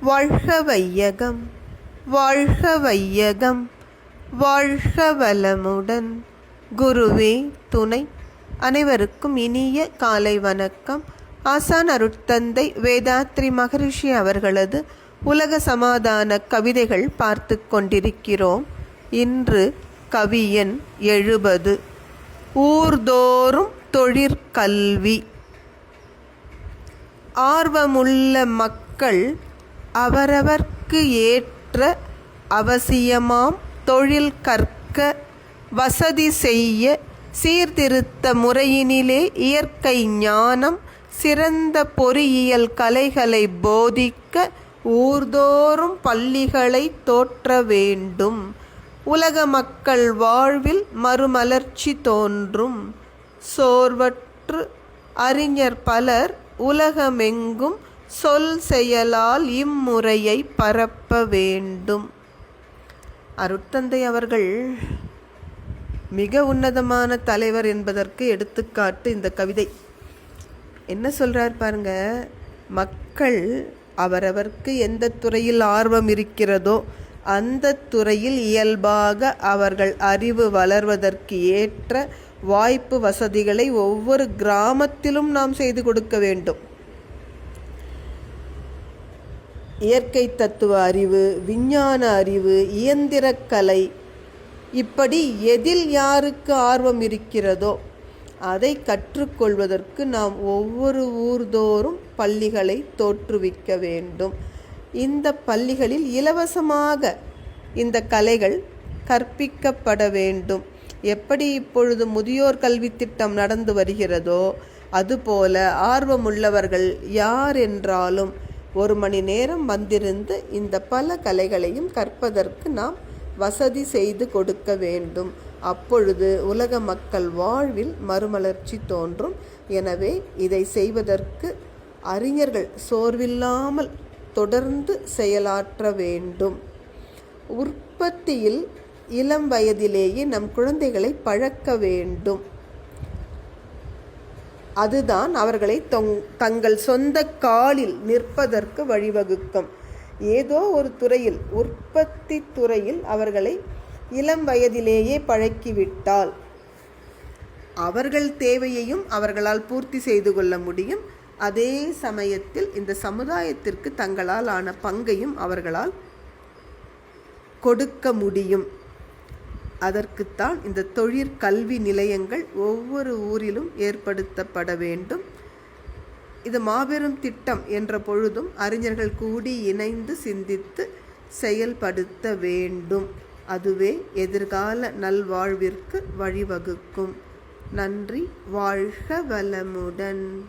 வாழ்க வையகம் வாழ்க வையகம் வாழ்க வளமுடன் குருவே துணை. அனைவருக்கும் இனிய காலை வணக்கம். ஆசான் அருட்தந்தை வேதாத்ரி மகரிஷி அவர்களது உலக சமாதான கவிதைகள் பார்த்து கொண்டிருக்கிறோம். இன்று கவியன் எழுபது. ஊர்தோறும் தொழிற்கல்வி ஆர்வமுள்ள மக்கள் அவரவர்க்கு ஏற்ற அவசியமாம் தொழில் கற்க வசதி செய்ய சீர்திருத்த முறையினிலே இயற்கை ஞானம் சிறந்த பொறியியல் கலைகளை போதிக்க ஊர்தோறும் பள்ளிகளை தோற்ற வேண்டும். உலக மக்கள் வாழ்வில் மறுமலர்ச்சி தோன்றும். சோர்வற்று அறிஞர் பலர் உலகமெங்கும் சொல் செயலால் இம்முறையை பரப்ப வேண்டும். அருட்தந்தை அவர்கள் மிக உன்னதமான தலைவர் என்பதற்கு எடுத்துக்காட்டு இந்த கவிதை. என்ன சொல்கிறார் பாருங்க மக்கள் அவரவர்க்கு எந்த துறையில் ஆர்வம் இருக்கிறதோ அந்த துறையில் இயல்பாக அவர்கள் அறிவு வளர்வதற்கு ஏற்ற வாய்ப்பு வசதிகளை ஒவ்வொரு கிராமத்திலும் நாம் செய்து கொடுக்க வேண்டும். இயற்கை தத்துவ அறிவு விஞ்ஞான அறிவு இயந்திரக்கலை இப்படி எதில் யாருக்கு ஆர்வம் இருக்கிறதோ அதை கற்றுக்கொள்வதற்கு நாம் ஒவ்வொரு ஊர்தோறும் பள்ளிகளை தோற்றுவிக்க வேண்டும். இந்த பள்ளிகளில் இலவசமாக இந்த கலைகள் கற்பிக்கப்பட வேண்டும். எப்படி இப்பொழுது முதியோர் கல்வி திட்டம் நடந்து வருகிறதோ அதுபோல ஆர்வமுள்ளவர்கள் யார் என்றாலும் ஒரு மணி நேரம் வந்திருந்து இந்த பல கலைகளையும் கற்பதற்கு நாம் வசதி செய்து கொடுக்க வேண்டும். அப்பொழுது உலக மக்கள் வாழ்வில் மறுமலர்ச்சி தோன்றும். எனவே இதை செய்வதற்கு அறிஞர்கள் சோர்வில்லாமல் தொடர்ந்து செயலாற்ற வேண்டும். உற்பத்தியில் இளம் வயதிலேயே நம் குழந்தைகளை பழக்க வேண்டும். அதுதான் அவர்களை தொங் தங்கள் சொந்த காலில் நிற்பதற்கு வழிவகுக்கும். ஏதோ ஒரு துறையில் உற்பத்தி துறையில் அவர்களை இளம் வயதிலேயே பழக்கிவிட்டால் அவர்கள் தேவையையும் அவர்களால் பூர்த்தி செய்து கொள்ள முடியும். அதே சமயத்தில் இந்த சமுதாயத்திற்கு தங்களால் ஆன பங்கையும் அவர்களால் கொடுக்க முடியும். அதற்குத்தான் இந்த தொழிற்கல்வி நிலையங்கள் ஒவ்வொரு ஊரிலும் ஏற்படுத்தப்பட வேண்டும். இது மாபெரும் திட்டம் என்ற பொழுதும் அறிஞர்கள் கூடி இணைந்து சிந்தித்து செயல்படுத்த வேண்டும். அதுவே எதிர்கால நல்வாழ்விற்கு வழிவகுக்கும். நன்றி. வாழ்க வளமுடன்.